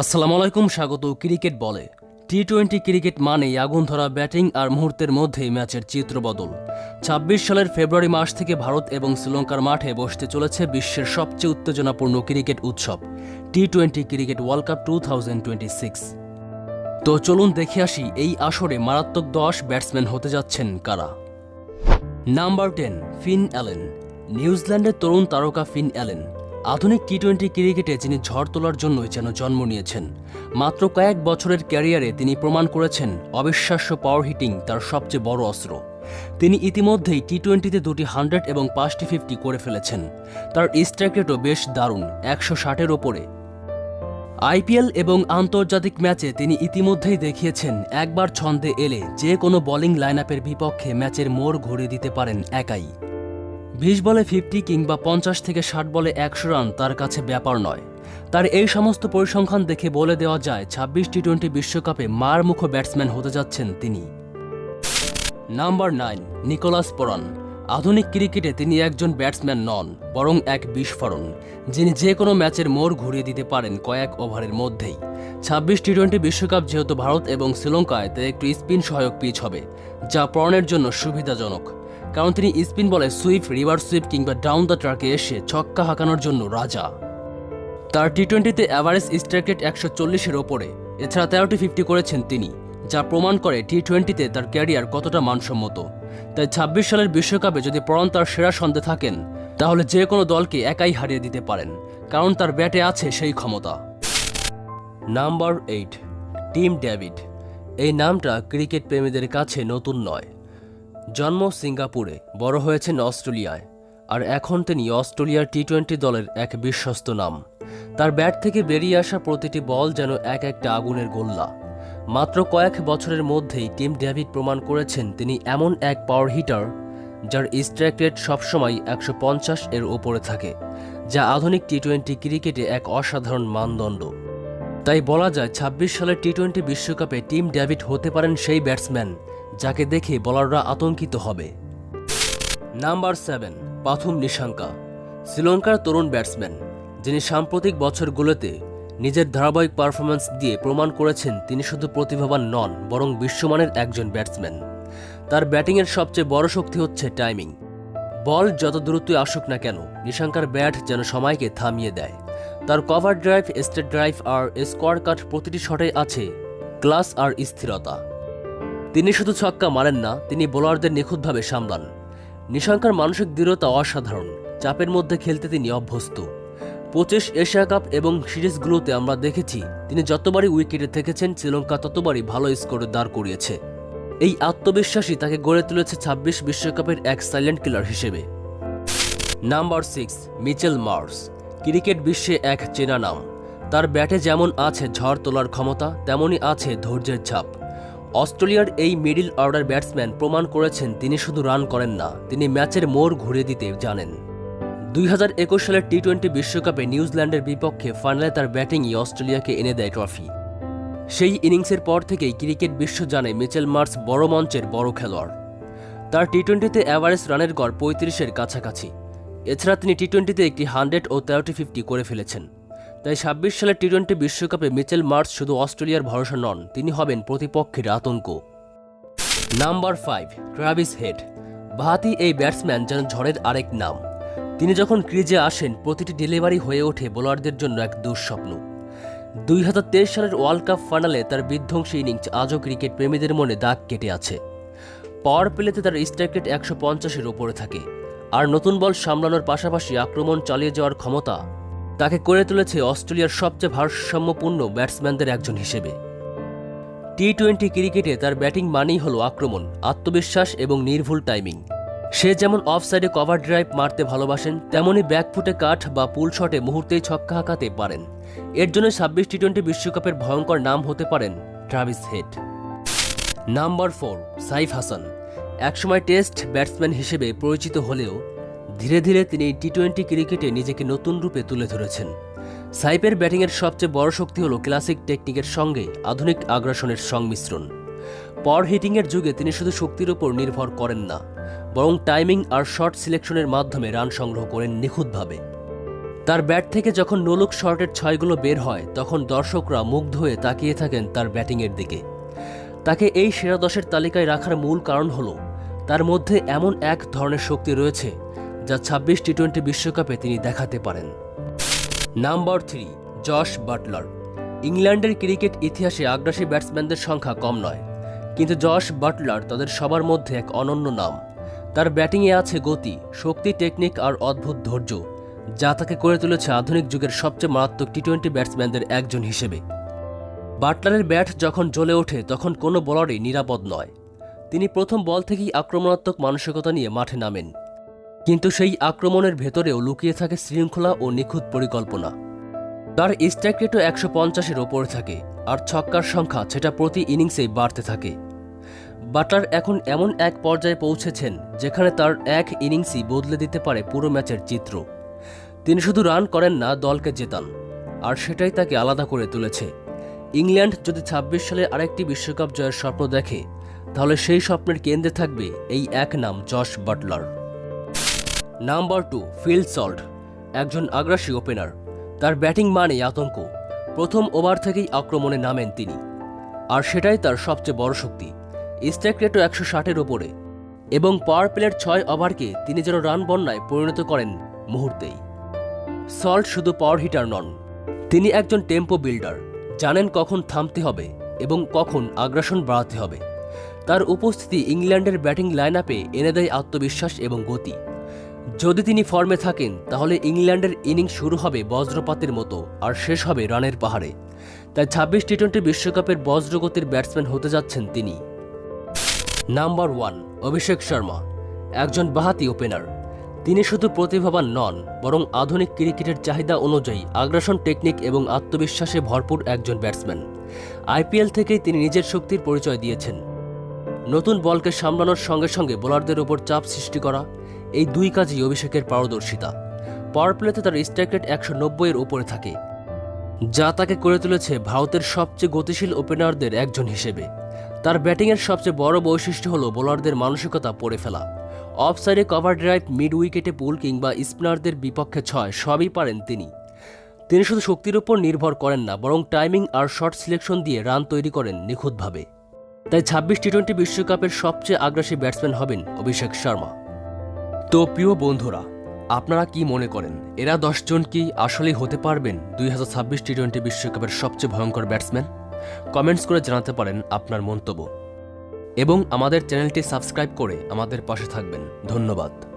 আসসালামু আলাইকুম, স্বাগত ক্রিকেট বলে। টি টোয়েন্টি ক্রিকেট মানেই আগুন ধরা ব্যাটিং আর মুহূর্তের মধ্যেই ম্যাচের চিত্র বদল। ছাব্বিশ সালের ফেব্রুয়ারি মাস থেকে ভারত এবং শ্রীলঙ্কার মাঠে বসতে চলেছে বিশ্বের সবচেয়ে উত্তেজনাপূর্ণ ক্রিকেট উৎসব T twenty cricket world cup two thousand twenty six তো চলুন দেখে আসি, এই আসরে মারাত্মক দশ ব্যাটসম্যান হতে যাচ্ছেন কারা? নাম্বার টেন ফিন অ্যালেন নিউজিল্যান্ডের তরুণ তারকা ফিন অ্যালেন আধুনিক টি টোয়েন্টি ক্রিকেটে যিনি ঝড় তোলার জন্যই যেন জন্ম নিয়েছেন, মাত্র কয়েক বছরের ক্যারিয়ারে তিনি প্রমাণ করেছেন অবিশ্বাস্য পাওয়ার হিটিং তার সবচেয়ে বড় অস্ত্র। তিনি ইতিমধ্যেই টি টোয়েন্টিতে দুটি হান্ড্রেড এবং পাঁচটি ফিফটি করে ফেলেছেন। তার স্ট্রাইক রেটও বেশ দারুণ, একশো ষাটের ওপরে। আইপিএল এবং আন্তর্জাতিক ম্যাচে তিনি ইতিমধ্যেই দেখিয়েছেন, একবার ছন্দে এলে যে কোনো বোলিং লাইনআপের বিপক্ষে ম্যাচের মোড় ঘুরে দিতে পারেন একাই। বিশ বলে ফিফটি কিংবা পঞ্চাশ থেকে ষাট বলে একশো রান তার কাছে ব্যাপার নয়। তার এই সমস্ত পরিসংখ্যান দেখে বলে দেওয়া যায়, ছাব্বিশ টি টোয়েন্টি বিশ্বকাপে মার মুখ ব্যাটসম্যান হতে যাচ্ছেন তিনি। Number nine, Nicholas Pooran. আধুনিক ক্রিকেটে তিনি একজন ব্যাটসম্যান নন, বরং এক বিস্ফোরণ, যিনি যে কোনো ম্যাচের মোড় ঘুরিয়ে দিতে পারেন কয়েক ওভারের মধ্যেই। ছাব্বিশ টি টোয়েন্টি বিশ্বকাপ যেহেতু ভারত এবং শ্রীলঙ্কায় তে একটু স্পিন সহায়ক পিচ হবে, যা পরনের জন্য সুবিধাজনক। কারণ তিনি স্পিন বলে সুইপ রিভার সুইপ কিংবা ডাউন দ্য ট্রাকে এসে ছক্কা হাঁকানোর জন্য রাজা। তার টি টোয়েন্টিতে অ্যাভারেজ স্ট্রাইক রেট একশো চল্লিশের ওপরে, এছাড়া তেরোটি ফিফটি করেছেন তিনি, যা প্রমাণ করে টি টোয়েন্টিতে তার ক্যারিয়ার কতটা মানসম্মত। তাই ছাব্বিশ সালের বিশ্বকাপে যদি পরন তার সেরা সন্দেহ থাকেন, তাহলে যে কোনো দলকে একাই হারিয়ে দিতে পারেন, কারণ তার ব্যাটে আছে সেই ক্ষমতা। Number eight, Tim David. এই নামটা ক্রিকেট প্রেমীদের কাছে নতুন নয়। জন্ম সিঙ্গাপুরে, বড় হয়েছেন অস্ট্রেলিয়ায়, আর এখন তিনি অস্ট্রেলিয়ার টি টোয়েন্টি দলের এক বিশ্বস্ত নাম। তার ব্যাট থেকে বেরিয়ে আসা প্রতিটি বল যেন এক একটা আগুনের গোল্লা। মাত্র কয়েক বছরের মধ্যেই টিম ডেভিড প্রমাণ করেছেন তিনি এমন এক পাওয়ার হিটার যার স্ট্রাইক রেট সবসময় একশো পঞ্চাশ এর ওপরে থাকে, যা আধুনিক টি টোয়েন্টি ক্রিকেটে এক অসাধারণ মানদণ্ড। তাই বলা যায় ছাব্বিশ সালের টি টোয়েন্টি বিশ্বকাপে টিম ডেভিড হতে পারেন সেই ব্যাটসম্যান, যাকে দেখে বলাররা আতঙ্কিত হবে। নাম্বার সেভেন, পাথুম নিশাঙ্কা, শ্রীলঙ্কার তরুণ ব্যাটসম্যান, যিনি সাম্প্রতিক বছরগুলোতে নিজের ধারাবাহিক পারফরম্যান্স দিয়ে প্রমাণ করেছেন তিনি শুধু প্রতিভাবান নন, বরং বিশ্বমানের একজন ব্যাটসম্যান। তার ব্যাটিংয়ের সবচেয়ে বড় শক্তি হচ্ছে টাইমিং। বল যত দ্রুতই আসুক না কেন, নিশাঙ্কার ব্যাট যেন সময়কে থামিয়ে দেয়। তার কভার ড্রাইভ স্টেট ড্রাইভ আর স্কোয়ার কাট প্রতিটি শটে আছে। ক্লাস আর স্থিরতা। তিনি শুধু ছক্কা মারেন না, তিনি বোলারদের নিখুঁতভাবে সামলান। নিশাঙ্কার মানসিক দৃঢ়তা অসাধারণ, চাপের মধ্যে খেলতে তিনি অভ্যস্ত। পঁচিশ এশিয়া কাপ এবং সিরিজগুলোতে আমরা দেখেছি, তিনি যতবারই উইকেটে থেকেছেন, শ্রীলঙ্কা ততবারই ভালো স্কোরে দাঁড় করিয়েছে। এই আত্মবিশ্বাসই তাকে গড়ে তুলেছে ছাব্বিশ বিশ্বকাপের এক সাইলেন্ট কিলার হিসেবে। Number six Mitchell Marsh cricket বিশ্বে এক চেনা নাম। তার ব্যাটে যেমন আছে ঝড় তোলার ক্ষমতা, তেমনই আছে ধৈর্যের ছাপ। অস্ট্রেলিয়ার এই মিডিল অর্ডার ব্যাটসম্যান প্রমাণ করেছেন, তিনি শুধু রান করেন না, তিনি ম্যাচের মোড় ঘুরে দিতে জানেন। দুই হাজার একুশ সালের টি টোয়েন্টি বিশ্বকাপে নিউজিল্যান্ডের বিপক্ষে ফাইনালে তার ব্যাটিংই অস্ট্রেলিয়াকে এনে দেয় ট্রফি। সেই ইনিংসের পর থেকেই ক্রিকেট বিশ্ব জানে মিচেল মার্স বড় মঞ্চের বড় খেলোয়াড়। তার টি টোয়েন্টিতে অ্যাভারেজ রানের গড় পঁয়ত্রিশের কাছাকাছি। এছাড়া তিনি টি টোয়েন্টিতে একটি হান্ড্রেড ও তেরোটি ফিফটি করে ফেলেছেন। তাই ছাব্বিশ সালের টি টোয়েন্টি বিশ্বকাপে মিচেল মার্চ শুধু অস্ট্রেলিয়ার ভরসা নন, তিনি হবেন প্রতিপক্ষের আতঙ্ক। Number five Travis Head. বাহাতি এই ব্যাটসম্যান যেন ঝড়ের আরেক নাম। তিনি যখন ক্রিজে আসেন, প্রতিটি ডেলিভারি হয়ে ওঠে বোলারদের জন্য এক দুঃস্বপ্ন। দুই হাজার তেইশ সালের ওয়ার্ল্ড কাপ ফাইনালে তার বিধ্বংসী ইনিংস আজও ক্রিকেট প্রেমীদের মনে দাগ কেটে আছে। পাওয়ার প্লেতে তার স্ট্রাইক রেট একশো পঞ্চাশের ওপরে থাকে। আর নতুন বল সামলানোর পাশাপাশি আক্রমণ চালিয়ে যাওয়ার ক্ষমতা তাকে করে তুলেছে অস্ট্রেলিয়ার সবচেয়ে ভারসাম্যপূর্ণ ব্যাটসম্যানদের একজন হিসেবে। টি টোয়েন্টি ক্রিকেটে তার ব্যাটিং মানেই হলো আক্রমণ, আত্মবিশ্বাস এবং নির্ভুল টাইমিং। সে যেমন অফ সাইডে কভার ড্রাইভ মারতে ভালোবাসেন তেমনই ব্যাকফুটে কাঠ বা পুল শটে মুহূর্তেই ছক্কা হাঁকাতে পারেন। এর জন্য ছাব্বিশ টি টোয়েন্টি বিশ্বকাপের ভয়ঙ্কর নাম হতে পারেন Travis Head. Number four, Saif Hasan. একসময় টেস্ট ব্যাটসম্যান হিসেবে পরিচিত হলেও ধীরে ধীরে তিনি টি টোয়েন্টি ক্রিকেটে নিজেকে নতুন রূপে তুলে ধরেছেন। সাইপের ব্যাটিংয়ের সবচেয়ে বড় শক্তি হল ক্লাসিক টেকনিকের সঙ্গে আধুনিক আগ্রাসনের সংমিশ্রণ। পাওয়ার হিটিংয়ের যুগে তিনি শুধু শক্তির ওপর নির্ভর করেন না, বরং টাইমিং আর শট সিলেকশনের মাধ্যমে রান সংগ্রহ করেন নিখুঁতভাবে। তার ব্যাট থেকে যখন নোলুক শর্টের ছয়গুলো বের হয়, তখন দর্শকরা মুগ্ধ হয়ে তাকিয়ে থাকেন তার ব্যাটিংয়ের দিকে। তাকে এই সেরা দশের তালিকায় রাখার মূল কারণ হল, তার মধ্যে এমন এক ধরনের শক্তি রয়েছে, যা ছাব্বিশ টি টোয়েন্টি বিশ্বকাপে তিনি দেখাতে পারেন। Number three, Jos Buttler. ইংল্যান্ডের ক্রিকেট ইতিহাসে আগ্রাসী ব্যাটসম্যানদের সংখ্যা কম নয়, কিন্তু জশ বাটলার তাদের সবার মধ্যে এক অনন্য নাম। তার ব্যাটিংয়ে আছে গতি, শক্তি, টেকনিক আর অদ্ভুত ধৈর্য, যা তাকে করে তুলেছে আধুনিক যুগের সবচেয়ে মারাত্মক টি টোয়েন্টি ব্যাটসম্যানদের একজন হিসেবে। বাটলারের ব্যাট যখন জ্বলে ওঠে, তখন কোনো বলারই নিরাপদ নয়। তিনি প্রথম বল থেকেই আক্রমণাত্মক মানসিকতা নিয়ে মাঠে নামেন। কিন্তু সেই আক্রমণের ভেতরেও লুকিয়ে থাকে শৃঙ্খলা ও নিখুঁত পরিকল্পনা। তার স্ট্রাইক রেটও একশো পঞ্চাশের ওপরে থাকে, আর ছক্কার সংখ্যা সেটা প্রতি ইনিংসেই বাড়তে থাকে। বাটলার এখন এমন এক পর্যায়ে পৌঁছেছেন, যেখানে তার এক ইনিংসই বদলে দিতে পারে পুরো ম্যাচের চিত্র। তিনি শুধু রান করেন না, দলকে জেতান, আর সেটাই তাকে আলাদা করে তুলেছে। ইংল্যান্ড যদি ছাব্বিশ সালে আরেকটি বিশ্বকাপ জয়ের স্বপ্ন দেখে, তাহলে সেই স্বপ্নের কেন্দ্রে থাকবে এই এক নাম, Jos Buttler. Number two, Phil Salt, একজন আগ্রাসী ওপেনার। তার ব্যাটিং মানে আতঙ্ক। প্রথম ওভার থেকেই আক্রমণে নামেন তিনি। আর সেটাই তার সবচেয়ে বড় শক্তি। স্ট্রাইক রেটও একশো ষাটের ওপরে। এবং পাওয়ার প্লের ছয় ওভারকে তিনি যেন রান বন্যায় পরিণত করেন মুহূর্তেই। সল্ট শুধু পাওয়ার হিটার নন, তিনি একজন টেম্পো বিল্ডার জানেন কখন থামতে হবে এবং কখন আগ্রাসন বাড়াতে হবে। তার উপস্থিতি ইংল্যান্ডের ব্যাটিং লাইন আপে এনে দেয় আত্মবিশ্বাস এবং গতি। যদি তিনি ফর্মে থাকেন, তাহলে ইংল্যান্ডের ইনিংস শুরু হবে বজ্রপাতের মতো আর শেষ হবে রানের পাহাড়ে। তাই ছাব্বিশ টি টোয়েন্টি বিশ্বকাপের বজ্রগতির ব্যাটসম্যান হতে যাচ্ছেন তিনি। নাম্বার ওয়ান, অভিষেক শর্মা, একজন বাহাতি ওপেনার। তিনি শুধু প্রতিভাবান নন, বরং আধুনিক ক্রিকেটের চাহিদা অনুযায়ী আগ্রাসন টেকনিক এবং আত্মবিশ্বাসে ভরপুর একজন ব্যাটসম্যান। আইপিএল থেকেই তিনি নিজের শক্তির পরিচয় দিয়েছেন। নতুন বলকে সামলানোর সঙ্গে সঙ্গে বোলারদের ওপর চাপ সৃষ্টি করা, এই দুই কাজই অভিষেকের পারদর্শিতা। পাওয়ার প্লেতে তার স্ট্রাইক রেট একশো নব্বইয়ের উপরে থাকে, যা তাকে করে তুলেছে ভারতের সবচেয়ে গতিশীল ওপেনারদের একজন হিসেবে। তার ব্যাটিংয়ের সবচেয়ে বড় বৈশিষ্ট্য হল বোলারদের মানসিকতা পড়ে ফেলা। অফ সাইডে কভার ড্রাইভ মিড উইকেটে পুল কিংবা স্পিনারদের বিপক্ষে ছয়, সবই পারেন তিনি। তিনি শুধু শক্তির উপর নির্ভর করেন না, বরং টাইমিং আর শর্ট সিলেকশন দিয়ে রান তৈরি করেন নিখুঁতভাবে। তাই ছাব্বিশ টি টোয়েন্টি বিশ্বকাপের সবচেয়ে আগ্রাসী ব্যাটসম্যান হবেন অভিষেক শর্মা। তো প্রিয় বন্ধুরা, আপনারা কি মনে করেন, এরা দশজন কি আসলেই হতে পারবেন দুই হাজার ছাব্বিশ টি টোয়েন্টি বিশ্বকাপের সবচেয়ে ভয়ঙ্কর ব্যাটসম্যান কমেন্টস করে জানাতে পারেন আপনার মন্তব্য। এবং আমাদের চ্যানেলটি সাবস্ক্রাইব করে আমাদের পাশে থাকবেন। ধন্যবাদ।